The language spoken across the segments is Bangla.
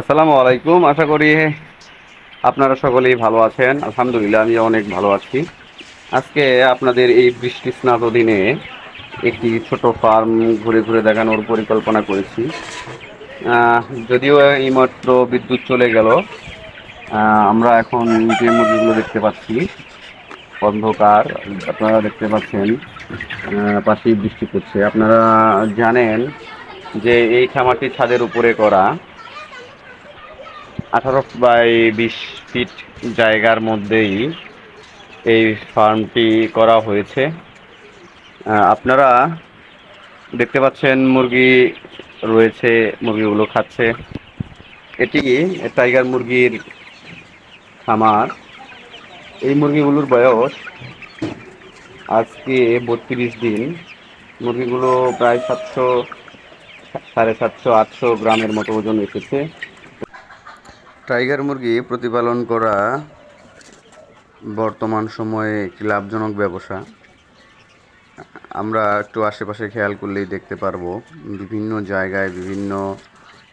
আসসালামু আলাইকুম। আশা করি আপনারা সকলেই ভালো আছেন। আলহামদুলিল্লাহ আমি অনেক ভালো আছি। আজকে আপনাদের এই বৃষ্টি স্নাত দিনে একটি ছোট ফার্ম ঘুরে ঘুরে দেখানোর পরিকল্পনা করেছি। যদিও এইমাত্র বিদ্যুৎ চলে গেল আমরা এখন যে মুরগিগুলো দেখতে পাচ্ছি, অন্ধকার, আপনারা দেখতে পাচ্ছেন পাশেই বৃষ্টি পড়ছে। আপনারা জানেন যে এই খামারটি ছাদের উপরে করা আঠারো বাই বিশ ফিট জায়গার মধ্যেই এই ফার্মটি করা হয়েছে। আপনারা দেখতে পাচ্ছেন মুরগি রয়েছে, মুরগিগুলো খাচ্ছে। এটি টাইগার মুরগির খামার। এই মুরগিগুলোর বয়স আজকে বত্রিশ দিন। মুরগিগুলো প্রায় সাতশো, সাড়ে সাতশো, আটশো গ্রামের মতো ওজন এসেছে। টাইগার মুরগি প্রতিপালন করা বর্তমান সময়ে একটি লাভজনক ব্যবসা। আমরা একটু আশেপাশে খেয়াল করলেই দেখতে পারব, বিভিন্ন জায়গায়, বিভিন্ন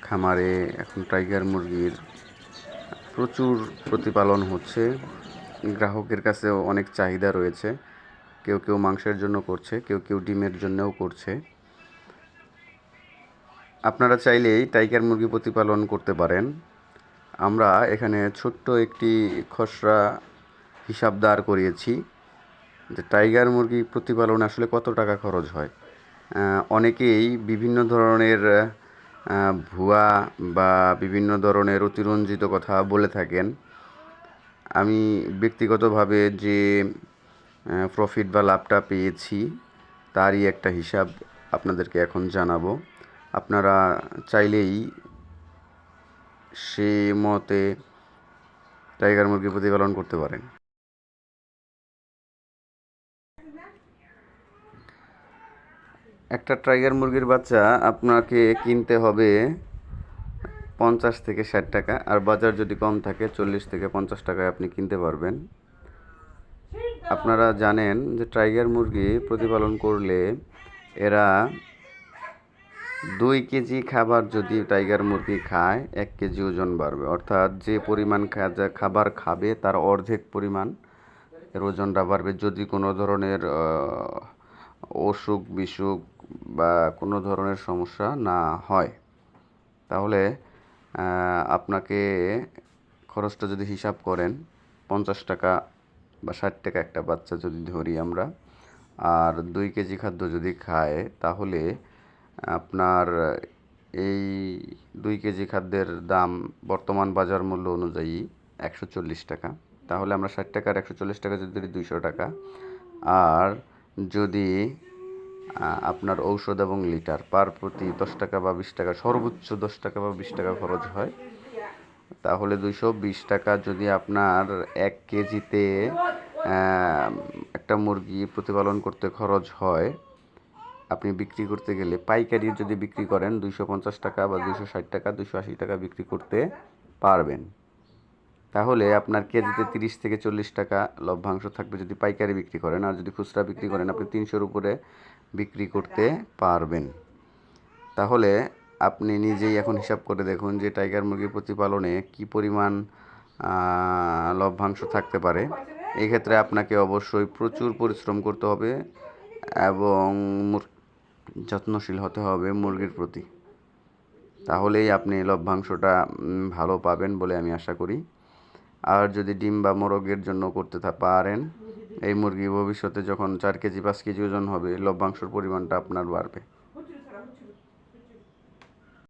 খামারে এখন টাইগার মুরগির প্রচুর প্রতিপালন হচ্ছে। গ্রাহকের কাছেও অনেক চাহিদা রয়েছে। কেউ কেউ মাংসের জন্য করছে, কেউ কেউ ডিমের জন্যও করছে। আপনারা চাইলেই টাইগার মুরগি প্রতিপালন করতে পারেন। আমরা এখানে ছোট্ট একটি খসড়া হিসাব দাঁড় করিয়েছি যে টাইগার মুরগি প্রতিপালনে আসলে কত টাকা খরচ হয়। অনেকেই বিভিন্ন ধরনের ভুয়া বা বিভিন্ন ধরনের অতিরঞ্জিত কথা বলে থাকেন। আমি ব্যক্তিগতভাবে যে প্রফিট বা লাভটা পেয়েছি তারই একটা হিসাব আপনাদেরকে এখন জানাব। আপনারা চাইলেই সে মতে টাইগার মুরগি প্রতিপালন করতে পারেন। একটা টাইগার মুরগির বাচ্চা আপনাকে কিনতে হবে পঞ্চাশ থেকে ষাট টাকা, আর বাজার যদি কম থাকে চল্লিশ থেকে পঞ্চাশ টাকায় আপনি কিনতে পারবেন। আপনারা জানেন যে টাইগার মুরগি প্রতিপালন করলে এরা দুই কেজি খাবার যদি টাইগার মুরগি খায়, এক কেজি ওজন বাড়বে। অর্থাৎ যে পরিমাণ খাবার খাবে, তার অর্ধেক পরিমাণ এর ওজনটা বাড়বে। যদি কোনো ধরনের অসুখ বিসুখ বা কোনো ধরনের সমস্যা না হয়, তাহলে আপনাকে খরচটা যদি হিসাব করেন, পঞ্চাশ টাকা বা ষাট টাকা একটা বাচ্চা যদি ধরি আমরা, আর দুই কেজি খাদ্য যদি খায়, তাহলে আপনার, এই দুই কেজি খাদ্যের দাম বর্তমান বাজার মূল্য অনুযায়ী একশো চল্লিশ টাকা। তাহলে আমরা ষাট টাকার একশো চল্লিশ টাকা যদি দুইশো টাকা। আর যদি আপনার ঔষধ এবং লিটার পার প্রতি দশ টাকা বা বিশ টাকা, সর্বোচ্চ দশ টাকা বা বিশ টাকা খরচ হয়, তাহলে দুইশো বিশ টাকা যদি আপনার এক কেজিতে একটা মুরগি প্রতিপালন করতে খরচ হয় আপনি বিক্রি করতে গেলে পাইকারি যদি বিক্রি করেন দুইশো পঞ্চাশ টাকা বা দুইশো ষাট টাকা, দুইশো আশি টাকা বিক্রি করতে পারবেন। তাহলে আপনার কেজিতে তিরিশ থেকে চল্লিশ টাকা লভ্যাংশ থাকবে যদি পাইকারি বিক্রি করেন, আর যদি খুচরা বিক্রি করেন আপনি তিনশোর উপরে বিক্রি করতে পারবেন। তাহলে আপনি নিজেই এখন হিসাব করে দেখুন যে টাইগার মুরগি প্রতিপালনে কি পরিমাণ লভ্যাংশ থাকতে পারে। এক্ষেত্রে আপনাকে অবশ্যই প্রচুর পরিশ্রম করতে হবে এবং যত্নশীল হতে হবে মুরগির প্রতি। তাহলেই আপনি লভ্যাংশটা ভালো পাবেন বলে আমি আশা করি। আর যদি ডিম বা মোরগের জন্য করতে পারেন, এই মুরগি ভবিষ্যতে যখন চার কেজি, পাঁচ কেজি ওজন হবে, লভ্যাংশর পরিমাণটা আপনার বাড়বে।